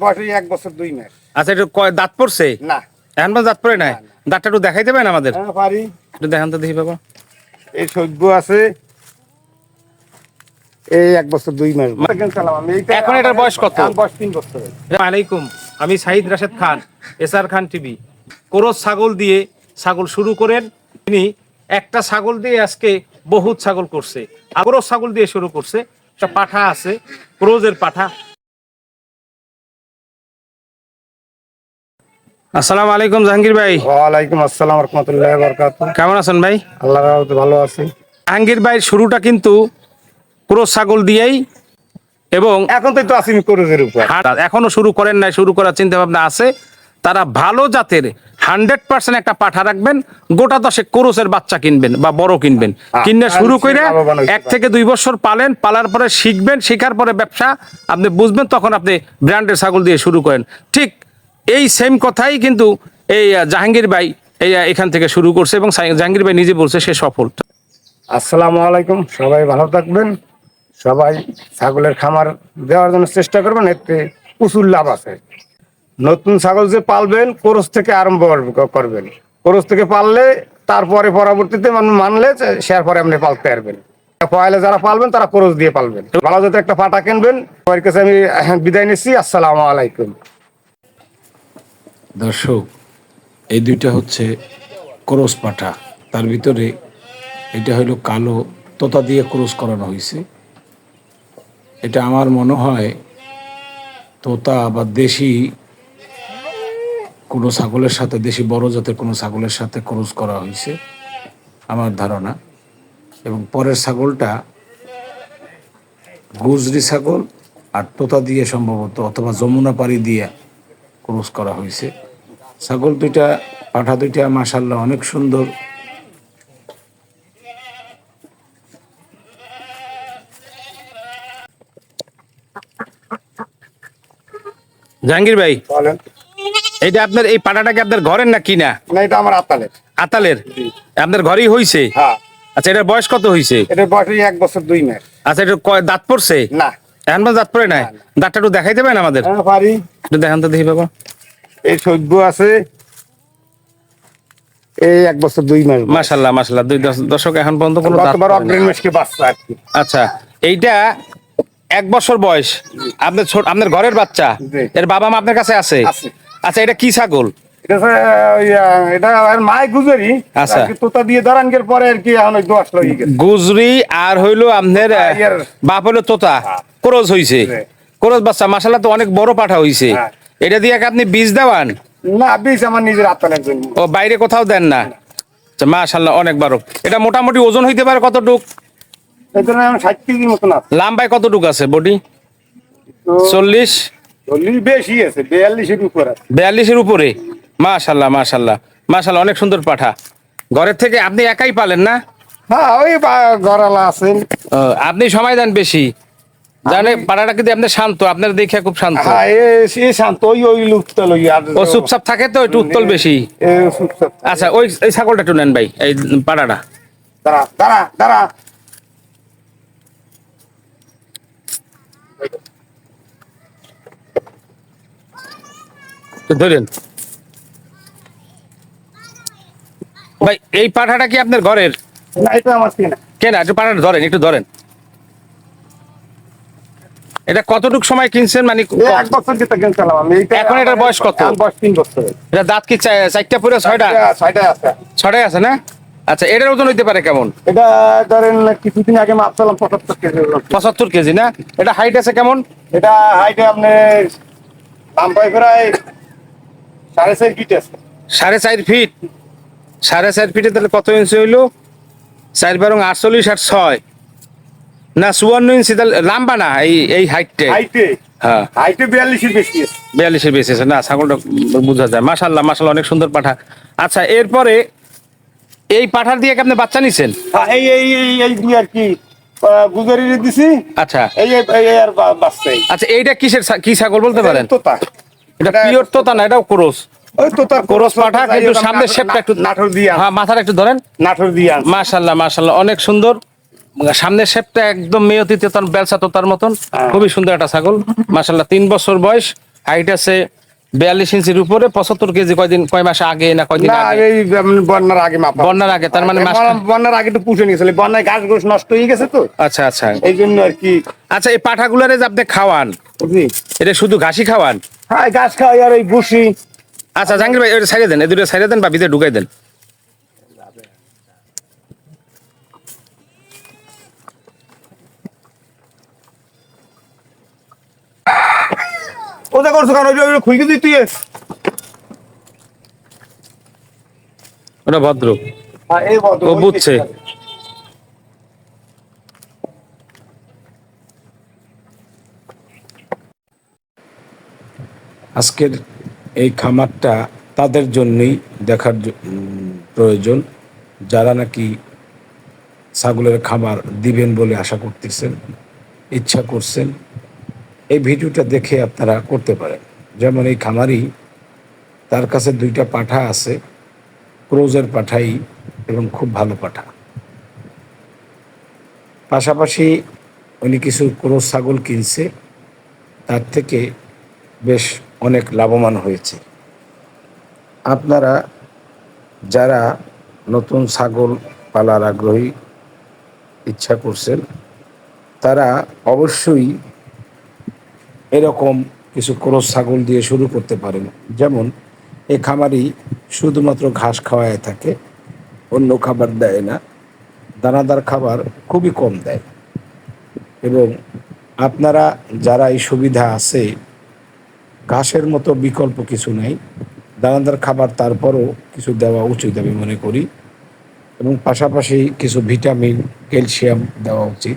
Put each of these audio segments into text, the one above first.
বয়স এক বছর দুই মাস। আচ্ছা একটু কয় দাঁত পড়ছে? না। এখন দাঁত পড়ে নাই? দাঁতটা একটু দেখাই দেবেন আমাদের? হ্যাঁ, পারি। একটু দেখান তো দেখি বাবা। এই সভ্য আছে। এই এক বছর দুই মাস। আমি এইটা- এখন এটার বয়স কত? বয়স তিন বছর আলাইকুম আমি সাইদ রাশেদ খান এসআর খান টিভি। কোরস ছাগল দিয়ে ছাগল শুরু করেন। তিনি একটা ছাগল দিয়ে আজকে বহুত ছাগল করছে। কোরস ছাগল দিয়ে শুরু করছে। একটা পাঠা আছে ক্রোজের পাঠা। আসসালামু আলাইকুম জাহাঙ্গীর ভাই। ওয়ালাইকুম আসসালাম রহমতুল্লাহ বরকাত কেমন আছেন ভাই? আল্লাহ রহমতে ভালো আছি। জাহাঙ্গীর ভাই শুরুটা কিন্তু ক্রোজ ছাগল দিয়েই এবং এখন তো আসি করজের উপর। এখনও শুরু করেন নাই শুরু করার চিন্তা ভাবনা আছে। তারা ভালো জাতের হান্ড্রেড পার্সেন্ট একটা পাঠা রাখবেন গোটা দশে কোরসের বাচ্চা কিনবেন বা বড় কিনবেন। হ্যাঁ, কিনে শুরু করে এক থেকে দুই বছর পালেন পালার পরে শিখবেন শেখার পরে ব্যবসা আপনি বুঝবেন তখন আপনি ব্র্যান্ডের ছাগল দিয়ে শুরু করেন। ঠিক এই সেম কথাই কিন্তু এই জাহাঙ্গীর ভাই, এই এখান থেকে শুরু করছে এবং জাহাঙ্গীর ভাই নিজে বলছে সে সফল। আসসালামু আলাইকুম। সবাই ভালো থাকবেন। সবাই ছাগলের খামার দেওয়ার জন্য চেষ্টা করবেন। এতে প্রচুর লাভ আছে। নতুন ছাগল যে পালবেন কোরস থেকে আরম্ভ করব- করবেন। কোরস থেকে পাললে তারপরে পরবর্তীতে মানলে শেয়ার পরে আপনি পালতে পারবেন। পয়লে যারা পালবেন, তারা কোরস দিয়ে পালবেন। ভালো যাতে একটা পাটা কিনবেন। কাছে আমি বিদায় নিচ্ছি। আসসালামু আলাইকুম। দর্শক, এই দুইটা হচ্ছে ক্রস পাঠা। তার ভিতরে এটা হলো কালো তোতা দিয়ে ক্রস করানো হয়েছে। এটা আমার মনে হয় তোতা বা দেশি কোনো ছাগলের সাথে, দেশি বড় জাতের কোনো ছাগলের সাথে ক্রস করা হয়েছে, আমার ধারণা। এবং পরের ছাগলটা গুজরি ছাগল আর তোতা দিয়ে সম্ভবত, অথবা যমুনা পাড়ি দিয়ে ক্রস করা হয়েছে। ছাগল দুইটা পাঠা দুইটা মাসাল্লাহ অনেক সুন্দর। জাহাঙ্গীর ভাই বলেন। এইটা আপনার এই পাটাটা কি আপনার ঘরের না কিনা না? এটা আমার আতালের আতালের আপনার ঘরেই হইছে? হ্যাঁ। আচ্ছা এটার বয়স কত হইছে? এটার বয়স এক বছর দুই মাস। আচ্ছা এটা কয় দাঁত পড়ছে? না। এখন দাঁত পড়ে নাই? দাঁতটা একটু দেখাই দেবেন আমাদের? হ্যাঁ, পারি। একটু দেখান তো দেখি বাবা। এই সভ্য আছে। এই এক বছর দুই মাস। মাশাল্লাহ মাশাল্লাহ। দুই দশ- দশক এখন পর্যন্ত কোনো দাঁত অগ্রিম মাসকে বাচ্চা আচ্ছা এইটা এক বছর বয়স। আপনার ছোট আপনার ঘরের বাচ্চা। এর বাবা মা আপনার কাছে আছে। আচ্ছা এটা কি ছাগল? গুজরি আচ্ছা। আর হইল আপনার আহ, বাপ হইল তোতা। ক্রোজ হইছে। ক্রোজ বাচ্চা তো অনেক বড় পাঠা হইছে। হ্যাঁ। এটা দিয়ে আপনি বীজ দেওয়ান? না বীজ আমার নিজের আত্মানের জন্য ও বাইরে কোথাও দেন না? আচ্ছা, মাশাল্লাহ অনেক বড়। এটা মোটামুটি ওজন হইতে পারে কতটুক? ষাট মতন লাম্বায় কতটুক আছে বডি? চল্লিশ? চল্লিশ বেশি আছে বিয়াল্লিশের উপর বিয়াল্লিশের উপরে? মাশাল্লাহ মাশাল্লাহ। মাশাল্লাহ অনেক সুন্দর পাঠা। ঘরের থেকে আপনি একাই পালেন না? হ্যাঁ ওই গড়ালা আছেন। আপনি সময় দেন বেশি। জানে পাড়াটা কিন্তু আপনি শান্ত আপনার দেখে খুব শান্ত। হ্যাঁ শান্ত ওই ওই আর ও চুপচাপ থাকে তো একটু উত্তল বেশি। আচ্ছা ওই এই ছাগলটা একটু নেন ভাই এই পাড়াটা। দাঁড়া দাঁড়া দাঁড়া। ধরেন। ভাই এই পাঠাটা কি আপনার ঘরের? না এটা আমার কিনা। কেন একটু পাঠাটা ধরেন একটু ধরেন। এটা কতটুক সময় কিনছেন? মানে এক বছর যেটা চালাম আমি। এইটা এখন এটার বয়স কত? বয়স তিন বছর। এটা দাঁত কি চারটা পুরো ছয়টা? ছয়টা আছে। আছে না? আচ্ছা এটার ওজন হইতে পারে কেমন? এটা ধরেন কিছুদিন আগে মাপ চালাম পঁচাত্তর কেজি পঁচাত্তর কেজি না? এটা হাইট আছে কেমন? এটা হাইটে আপনি দাম পাই প্রায় সাড়ে চার ফিট আছে। সাড়ে চার ফিট সাড়ে চার ফিটে তাহলে কত ইঞ্চি হইল? চার বারং আটচল্লিশ আর ছয়। না চুয়ান্ন ইঞ্চি তাহলে লাম্বা না এই এই হাইটে হ্যাঁ। হাইটে বিয়াল্লিশের বেশি আছে। বিয়াল্লিশের বেশি আছে। না ছাগলটা বোঝা যায়। অনেক সুন্দর পাঠা। আচ্ছা এরপরে এই পাঠার দিয়ে কি আপনি বাচ্চা নিছেন? হ্যাঁ, এই এই এই এই দিয়ে আর কি আহ, গুজারি দিছি। আচ্ছা। এই এই- এই এই আর বা- বাচ্চাই আচ্ছা এইটা কিসের কি ছাগল বলতে পারেন? তোতা। এটা পিওর তোতা না? এটাও ক্রোস। ওই তোতা ক্রোস পাঠা কিন্তু সামনের শেপটা একটু দিয়ে। হ্যাঁ মাথাটা একটু ধরেন। নাটোর দিয়ে। আনছে। মাশাল্লাহ মাশাল্লাহ অনেক সুন্দর। সামনের শেপটা একদম মেয়তি তেতার বেলসা তোতার মতন। হ্যাঁ। খুবই সুন্দর একটা ছাগল। মাশাল্লাহ তিন বছর বয়স। হাইট আছে বিয়াল্লিশ ইঞ্চির উপরে পঁচাত্তর কেজি কয়দিন কয় মাস আগে না কয়দিন আগে? বন্যার আগে মাপা বন্যার আগে, তার মানে বন্যা- বন্যার আগে একটু পুষে নিয়েছিল। বন্যায় গাছ গোছ নষ্ট হয়ে গেছে তো। আচ্ছা আচ্ছা। এই জন্য আর কি। আচ্ছা এই পাঠাগুলারে যে আপনি খাওয়ান এটা শুধু ঘাসি খাওয়ান? হ্যাঁ গাছ খাওয়াই আর ওই ভুসি। আচ্ছা জাহাঙ্গীর ভাই ছাইড়ে দেন এই দুটো ছাইড়ে দেন বা ভিতরে ঢুকাই দেন। ওটা করছ কারণ ওই খুলকে দিই তুই ওটা ভদ্র। হ্যাঁ, ও বুঝছে। আজকের এই খামারটা তাদের জন্যই দেখার প্রয়োজন। যারা নাকি ছাগলের খামার দিবেন বলে আশা করতেছেন, ইচ্ছা করছেন, এই ভিডিওটা দেখে আপনারা করতে পারেন। যেমন এই খামারি, তার কাছে দুইটা পাঠা আছে, ক্রোজের পাঠাই এবং খুব ভালো পাঠা। পাশাপাশি উনি কিছু ক্রোজ ছাগল কিনছে, তার থেকে বেশ অনেক লাভবান হয়েছে। আপনারা যারা নতুন ছাগল পালার আগ্রহী, ইচ্ছা করছেন, তারা অবশ্যই এরকম কিছু ক্রস ছাগল দিয়ে শুরু করতে পারেন। যেমন, এ খামারি শুধুমাত্র ঘাস খাওয়ায় থাকে, অন্য খাবার দেয় না, দানাদার খাবার খুবই কম দেয়। এবং আপনারা যারা এই সুবিধা আছে ঘাসের মতো বিকল্প কিছু নেই। দানাদার খাবার তারপরও কিছু দেওয়া উচিত আমি মনে করি। এবং পাশাপাশি কিছু ভিটামিন, ক্যালসিয়াম দেওয়া উচিত।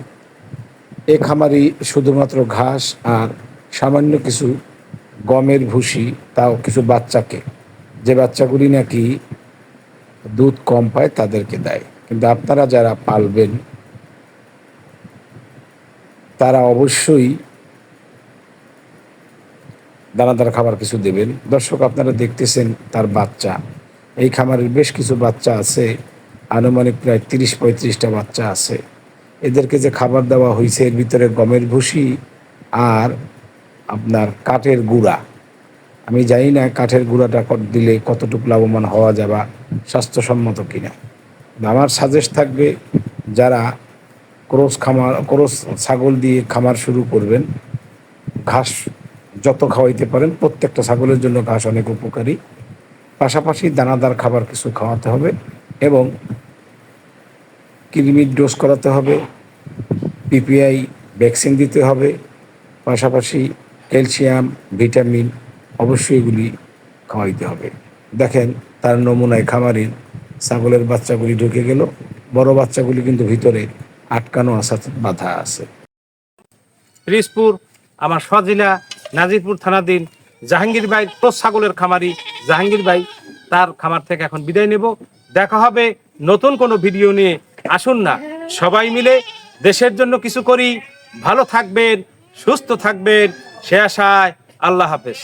এ খামারি শুধুমাত্র ঘাস আর সামান্য কিছু গমের ভুসি, তাও কিছু বাচ্চাকে। যে বাচ্চাগুলি নাকি দুধ কম পায় তাদেরকে দেয়। কিন্তু আপনারা যারা পালবেন, তারা অবশ্যই দানাদার খাবার কিছু দেবেন। দর্শক, আপনারা দেখতেছেন তার বাচ্চা। এই খামারের বেশ কিছু বাচ্চা আছে। আনুমানিক প্রায় তিরিশ পঁয়ত্রিশটা বাচ্চা আছে। এদেরকে যে খাবার দেওয়া হয়েছে, এর ভিতরে গমের ভুসি আর আপনার কাঠের গুঁড়া। আমি জানি না কাঠের গুঁড়াটা দিলে কতটুকু লাভবান হওয়া যাবে, স্বাস্থ্যসম্মত কিনা। আমার সাজেস্ট থাকবে, যারা ক্রোস খামার, ক্রোস ছাগল দিয়ে খামার শুরু করবেন, ঘাস যত খাওয়াইতে পারেন, প্রত্যেকটা ছাগলের জন্য ঘাস অনেক উপকারী। পাশাপাশি দানাদার খাবার কিছু খাওয়াতে হবে এবং কৃমির ডোজ করাতে হবে, পিপিআই ভ্যাকসিন দিতে হবে, পাশাপাশি ক্যালসিয়াম, ভিটামিন অবশ্যই এগুলি খাওয়াইতে হবে। দেখেন, তার নমুনায় খামারের ছাগলের বাচ্চাগুলি ঢুকে গেল। বড় বাচ্চাগুলি কিন্তু ভিতরে আটকানো আসা বাধা আছে। পিরিজপুর আমার সজিলা নাজিরপুর থানাধীন জাহাঙ্গীর ভাই ছাগলের খামারি। জাহাঙ্গীর ভাই, তার খামার থেকে এখন বিদায় নেব। দেখা হবে নতুন কোনো ভিডিও নিয়ে। আসুন না, সবাই মিলে দেশের জন্য কিছু করি। ভালো থাকবেন, সুস্থ থাকবেন। সে আশায় আল্লাহ হাফেজ।